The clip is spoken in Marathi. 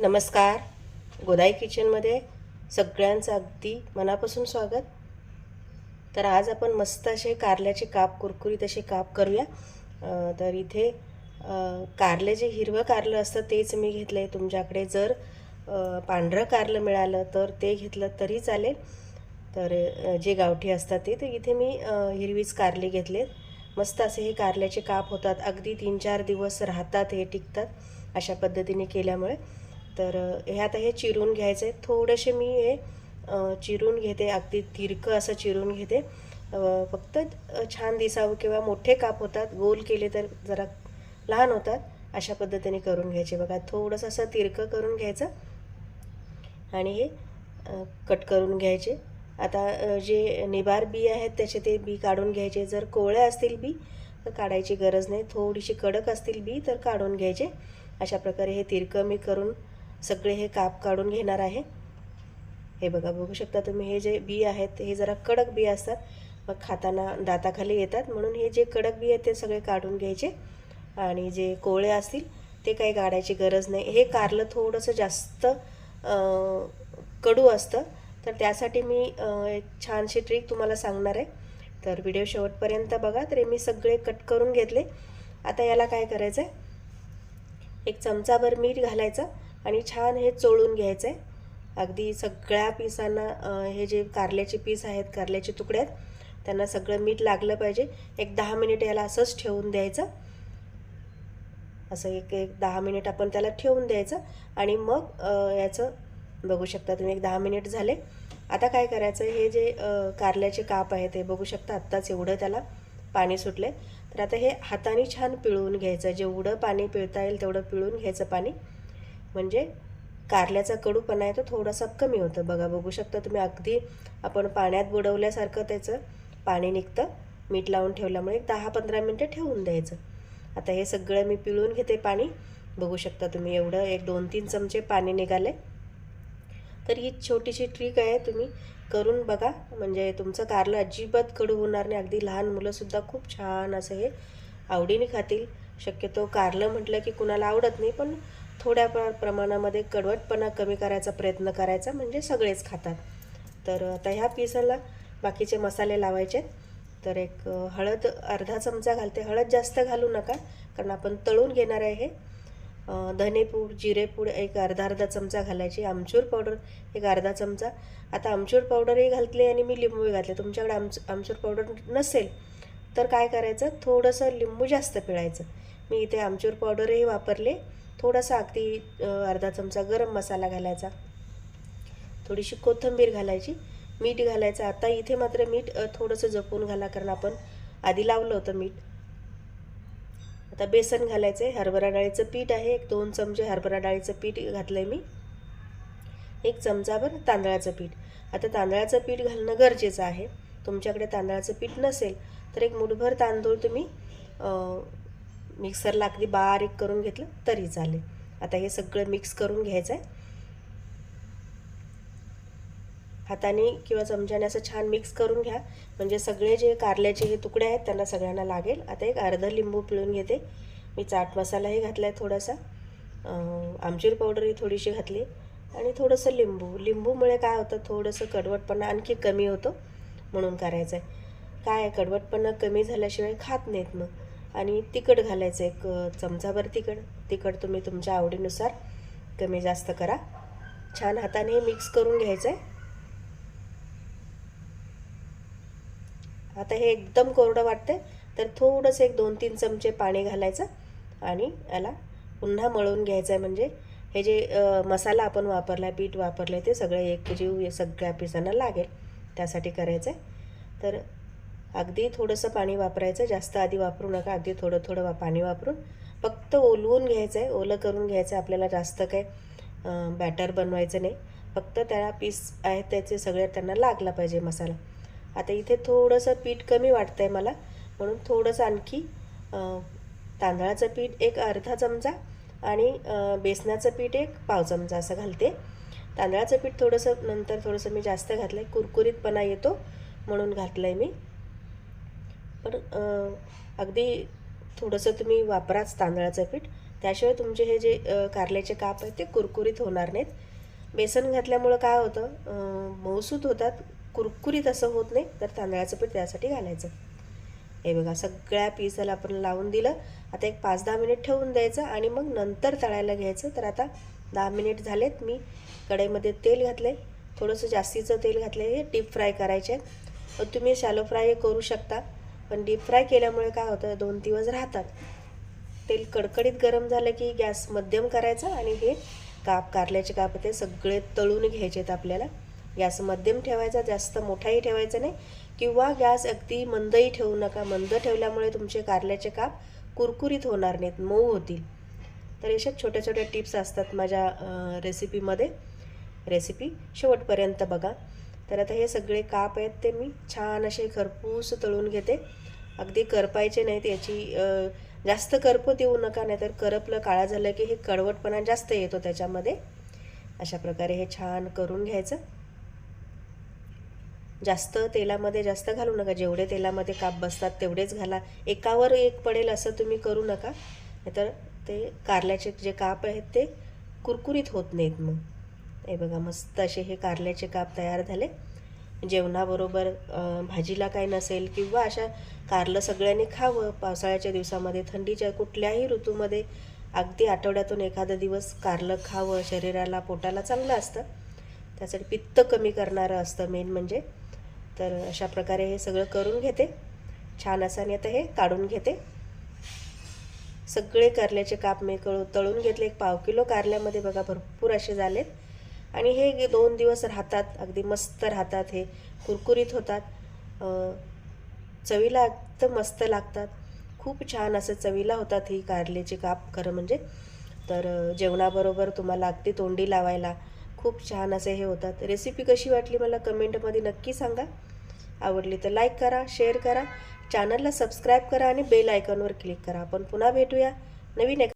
नमस्कार. गोदाई किचनमध्ये सगळ्यांचं अगदी मनापासून स्वागत. तर आज आपण मस्त असे कारल्याचे काप कुरकुरीत असे काप करूया. तर इथे कारले जे हिरवं कारलं असतं तेच मी घेतलं आहे तुमच्याकडे जर पांढरं कारलं मिळालं तर ते घेतलं तरी चालेल. तर जे गावठी असतात ते तर इथे मी हिरवीच कारले घेतलेत. मस्त असे हे कारल्याचे काप होतात. अगदी तीन चार दिवस राहतात हे टिकतात अशा पद्धतीने केल्यामुळे. तर हे आता हे चिरून घ्यायचं. आहे थोडेसे मी हे चिरून घेते. अगदी तिरकं असं चिरून घेते. फक्त छान दिसावं किंवा मोठे काप होतात गोल केले तर जरा लहान होतात अशा पद्धतीने करून घ्यायचे. बघा थोडंसं असं तिरकं करून घ्यायचं. आणि हे कट करून घ्यायचे. आता जे निबार बी आहेत त्याचे ते बी काढून घ्यायचे. जर कोवळे असतील बी तर काढायची गरज नाही. थोडीशी कडक असतील बी तर काढून घ्यायचे. अशा प्रकारे हे तिरकं मी करून सगळे हे काप काढून घेणार आहे. हे बघा बघू शकता तुम्ही हे जे बी आहेत हे जरा कडक बी असतात. मग खाताना दाताखाली येतात. म्हणून हे जे कडक बी आहेत ते सगळे काढून घ्यायचे. आणि जे कोवळे असतील ते काही काढायची गरज नाही. हे कारलं थोडंसं जास्त कडू असतं. तर त्यासाठी मी एक छानशी ट्रिक तुम्हाला सांगणार आहे. तर व्हिडिओ शेवटपर्यंत बघा. तर मी सगळे कट करून घेतले. आता याला काय करायचं आहे एक चमचाभर मीठ घालायचं. आणि छान हे चोळून घ्यायचं आहे अगदी सगळ्या पिसांना हे जे कारल्याचे पीस आहेत कारल्याचे तुकडे आहेत त्यांना सगळं मीठ लागलं पाहिजे. एक दहा मिनिट याला असंच ठेवून द्यायचं. असं एक एक दहा मिनिट आपण त्याला ठेवून द्यायचं आणि मग याचं बघू शकता तुम्ही एक दहा मिनिट झाले. आता काय करायचं हे जे कारल्याचे काप आहेत ते बघू शकता आत्ताच एवढं त्याला पाणी सुटले तर आता हे हाताने छान पिळून घ्यायचं जेवढं पाणी पिळता येईल तेवढं पिळून घ्यायचं पाणी. म्हणजे कारल्याचा कडूपणा आहे तो थोडासा कमी होतं. बघा बघू शकता तुम्ही अगदी आपण पाण्यात बुडवल्यासारखं त्याचं पाणी निघतं. मीठ लावून ठेवल्यामुळे एक दहा पंधरा मिनटं ठेवून द्यायचं. आता हे सगळं मी पिळून घेते पाणी. बघू शकता तुम्ही एवढं एक दोन तीन चमचे पाणी निघाले. तर ही छोटीशी ट्रिक आहे तुम्ही करून बघा. म्हणजे तुमचं कारलं अजिबात कडू होणार नाही. अगदी लहान मुलंसुद्धा खूप छान असं हे आवडीने खातील. शक्यतो कारलं म्हटलं की कुणाला आवडत नाही पण थोड्या प्र प्रमाणामध्ये कडवटपणा कमी करायचा प्रयत्न करायचा म्हणजे सगळेच खातात. तर आता ह्या पिसाला बाकीचे मसाले लावायचे. तर एक हळद अर्धा चमचा घालते. हळद जास्त घालू नका कारण आपण तळून घेणार आहे हे. धनेपूड जिरेपूड एक अर्धा अर्धा चमचा घालायची. आमचूर पावडर एक अर्धा चमचा. आता आमचूर पावडरही घातली आणि मी लिंबूही घातले. तुमच्याकडे आमच आमचूर पावडर नसेल तर काय करायचं? थोडंसं लिंबू जास्त पिळायचं. मी इथे आमचूर पावडरही वापरले. थोडासा अगदी अर्धा चमचा गरम मसाला घालायचा. थोडीशी कोथिंबीर घालायची. मीठ घालायचं. आता इथे मात्र मीठ थोडंसं जपून घाला कारण आपण आधी लावलं होतं मीठ. आता बेसन घालायचं आहे हरभरा डाळीचं पीठ आहे. एक दोन चमचे हरभरा डाळीचं पीठ घातलं आहे मी. एक चमचाभर तांदळाचं पीठ. आता तांदळाचं पीठ घालणं गरजेचं आहे. तुमच्याकडे तांदळाचं पीठ नसेल तर एक मुठभर तांदूळ तुम्ही मिक्सरला अगदी बारीक करून घेतलं तरी चालेल. आता हे सगळं मिक्स करून घ्यायचं आहे हाताने किंवा चमच्याने असं छान मिक्स करून घ्या. म्हणजे सगळे जे कारल्याचे हे तुकडे आहेत त्यांना सगळ्यांना लागेल. आता एक अर्धा लिंबू पिळून घेते. मी चाट मसालाही घातला आहे थोडासा आमचूर पावडरही थोडीशी घातली. आणि थोडंसं लिंबू. लिंबूमुळे काय होतं थोडंसं कडवटपणा आणखी कमी होतो. म्हणून करायचं आहे काय कडवटपणा कमी झाल्याशिवाय खात नाहीत मग. आणि तिखट घालायचं एक चमचाभर तिखट. तिखट तुम्ही तुमच्या आवडीनुसार कमी जास्त करा. छान हाताने हे मिक्स करून घ्यायचं आहे आता हे एकदम कोरडं वाटतंय तर थोडंसं एक दोन तीन चमचे पाणी घालायचं आणि याला पुन्हा मळून घ्यायचं आहे म्हणजे हे जे मसाला आपण वापरला पीठ वापरलं ते सगळं एक जीव सगळ्या पिसांना लागेल. त्यासाठी करायचं आहे तर अगदी थोडंसं पाणी वापरायचं जास्त आधी वापरू नका अगदी थोडं थोडं वा पाणी वापरून. फक्त ओलवून घ्यायचं आहे ओलं करून घ्यायचं आहे आपल्याला जास्त काय बॅटर बनवायचं नाही. फक्त त्या पीस आहेत त्याचे सगळे त्यांना लागला पाहिजे मसाला. आता इथे थोडंसं पीठ कमी वाटतं आहे मला म्हणून थोडंसं आणखी तांदळाचं पीठ एक अर्धा चमचा आणि बेसनाचं पीठ एक पाव चमचा असं घालते. तांदळाचं पीठ थोडंसं नंतर थोडंसं मी जास्त घातलं आहे कुरकुरीतपणा येतो म्हणून घातलं आहे मी. पण अगदी थोडंसं तुम्ही वापराच तांदळाचं पीठ. त्याशिवाय तुमचे हे जे कारल्याचे काप आहेत ते कुरकुरीत होणार नाहीत. बेसन घातल्यामुळं काय होतं अ, होतात. कुरकुरीत असं होत नाही तर तांदळाचं पीठ त्यासाठी घालायचं. हे बघा सगळ्या पीसाला आपण लावून दिलं. आता एक पाच दहा मिनिट ठेवून द्यायचं आणि मग नंतर तळायला घ्यायचं. तर आता दहा मिनिट झालेत. मी कढईमध्ये तेल घातलं आहे थोडंसं जास्तीचं तेल घातलं हे डीप फ्राय करायचे आहेत. तुम्ही शॅलो फ्राय करू शकता. पण डीप फ्राय केल्यामुळे काय होतं? दोन दिवस राहतात. तेल कडकडीत गरम झालं की गॅस मध्यम करायचा आणि हे काप कारल्याचे काप ते सगळे तळून घ्यायचे आहेत आपल्याला. गॅस मध्यम ठेवायचा जास्त मोठाही ठेवायचा नाही. किंवा गॅस अगदी मंदही ठेवू नका. मंद ठेवल्यामुळे तुमचे कारल्याचे काप कुरकुरीत होणार नाहीत. मऊ होतील. तर अशा छोट्या छोट्या टिप्स असतात माझ्या रेसिपीमध्ये. रेसिपी शेवटपर्यंत बघा. तर आता हे सगळे काप आहेत ते मी छान असे खरपूस तळून घेते. अगदी करपायचे नाहीत याची जास्त करप देऊ नका नाहीतर करपलं काळा झालं की हे कडवटपणा जास्त येतो त्याच्यामध्ये. अशा प्रकारे हे छान करून घ्यायचं. जास्त तेलामध्ये जास्त घालू नका. जेवढे तेलामध्ये काप बसतात तेवढेच घाला. एकावर एक पडेल असं तुम्ही करू नका. नाहीतर ते कारल्याचे जे काप आहेत ते कुरकुरीत होत नाहीत मग. हे बघा मस्त असे हे कारल्याचे काप तयार झाले. जेवणाबरोबर भाजीला काय नसेल किंवा अशा कारलं सगळ्यांनी खावं पावसाळ्याच्या दिवसामध्ये थंडीच्या कुठल्याही ऋतूमध्ये अगदी आठवड्यातून एखादा दिवस कारलं खावं शरीराला पोटाला चांगलं असतं. त्यासाठी पित्त कमी करणारं असतं मेन म्हणजे. तर अशा प्रकारे हे सगळं करून घेते. छान असं आणि आता हे काढून घेते. सगळे कारल्याचे काप मी कळू तळून घेतले. एक पाव किलो कारल्यामध्ये बघा भरपूर असे झालेत. आणि हे दोन दिवस राहतात. अगदी मस्त राहतात हे. कुरकुरीत होतात. चवीला एकदम मस्त लागतात. खूप छान असं चवीला होतात ही कारल्याची काप खरं म्हणजे. तर जेवणाबरोबर तुम्हाला अगदी तोंडी लावायला खूप छान असे हे होतात. रेसिपी कशी वाटली मला कमेंटमध्ये नक्की सांगा. आवडली तर लाईक करा शेअर करा. चॅनलला सबस्क्राईब करा आणि बेल आयकॉनवर क्लिक करा. आपण पुन्हा भेटूया. नवीन एक